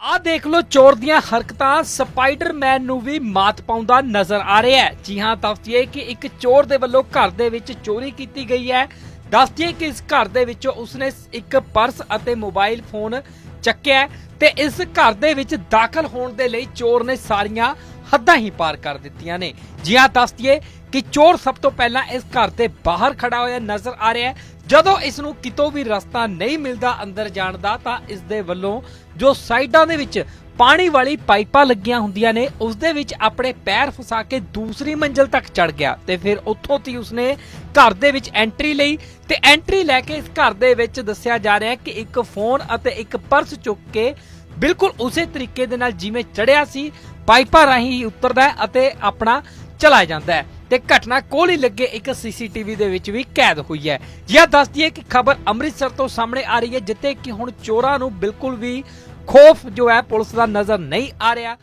ਆ ਦੇਖ ਲਓ, ਚੋਰ ਦੀਆਂ ਹਰਕਤਾਂ ਸਪਾਈਡਰਮੈਨ ਨੂੰ ਵੀ ਮਾਤ ਪਾਉਂਦਾ ਨਜ਼ਰ ਆ ਰਿਹਾ ਹੈ। ਜੀ ਹਾਂ ਦੱਸਦੀਏ ਕਿ ਇੱਕ ਚੋਰ ਦੇ ਵੱਲੋਂ ਘਰ ਦੇ ਵਿੱਚ ਚੋਰੀ ਕੀਤੀ ਗਈ ਹੈ। ਦੱਸਦੀਏ ਕਿ ਇਸ ਘਰ ਦੇ ਵਿੱਚੋਂ ਉਸਨੇ ਇੱਕ ਪਰਸ ਅਤੇ ਮੋਬਾਈਲ ਫੋਨ ਚੱਕਿਆ ਤੇ ਇਸ ਘਰ ਦੇ ਵਿੱਚ ਦਾਖਲ ਹੋਣ ਦੇ ਲਈ ਚੋਰ ਨੇ ਸਾਰੀਆਂ ਹੱਦਾਂ ਹੀ ਪਾਰ ਕਰ ਦਿੱਤੀਆਂ ਨੇ। ਜੀ ਹਾਂ ਦੱਸਦੀਏ ਕਿ ਚੋਰ ਸਭ ਤੋਂ ਪਹਿਲਾਂ ਇਸ ਘਰ ਦੇ ਬਾਹਰ ਖੜਾ ਹੋਇਆ ਨਜ਼ਰ ਆ ਰਿਹਾ ਹੈ। ਜਦੋਂ ਇਸ ਨੂੰ ਕਿਤੋਂ ਵੀ ਰਸਤਾ ਨਹੀਂ ਮਿਲਦਾ ਅੰਦਰ ਜਾਣ ਦਾ, ਤਾਂ ਇਸ ਦੇ ਵੱਲੋਂ ਜੋ ਸਾਈਡਾਂ ਦੇ ਵਿੱਚ ਪਾਣੀ ਵਾਲੀ ਪਾਈਪਾਂ ਲੱਗੀਆਂ ਹੁੰਦੀਆਂ ਨੇ, ਉਸ ਦੇ ਵਿੱਚ ਆਪਣੇ ਪੈਰ ਫਸਾ ਕੇ ਦੂਸਰੀ ਮੰਜ਼ਲ ਤੱਕ ਚੜ ਗਿਆ ਤੇ ਫਿਰ ਉੱਥੋਂ ਤੀ ਉਸਨੇ ਘਰ ਦੇ ਵਿੱਚ ਐਂਟਰੀ ਲਈ ਤੇ ਐਂਟਰੀ ਲੈ ਕੇ ਇਸ ਘਰ ਦੇ ਵਿੱਚ ਦੱਸਿਆ ਜਾ ਰਿਹਾ ਹੈ ਕਿ ਇੱਕ ਫੋਨ ਅਤੇ ਇੱਕ ਪਰਸ ਚੁੱਕ ਕੇ ਬਿਲਕੁਲ ਉਸੇ ਤਰੀਕੇ ਦੇ ਨਾਲ ਜਿਵੇਂ ਚੜਿਆ ਸੀ ਪਾਈਪਾਂ ਰਾਹੀਂ ਹੀ ਉਤਰਦਾ ਹੈ ਅਤੇ ਆਪਣਾ ਚਲਾ ਜਾਂਦਾ ਹੈ। ਤੇ ਘਟਨਾ ਕੋਲ ਹੀ ਲੱਗੇ ਇੱਕ ਸੀਸੀਟੀਵੀ ਦੇ ਵਿੱਚ ਵੀ ਕੈਦ ਹੋਈ ਹੈ। ਜਿਹਾ ਦੱਸਦੀ ਹੈ ਕਿ ਖਬਰ ਅੰਮ੍ਰਿਤਸਰ ਤੋਂ ਸਾਹਮਣੇ ਆ ਰਹੀ ਹੈ, ਜਿੱਥੇ ਕਿ ਹੁਣ ਚੋਰਾਂ ਨੂੰ ਬਿਲਕੁਲ ਵੀ ਖੋਫ਼ ਜੋ ਹੈ ਪੁਲਿਸ ਦਾ ਨਜ਼ਰ ਨਹੀਂ ਆ ਰਿਹਾ।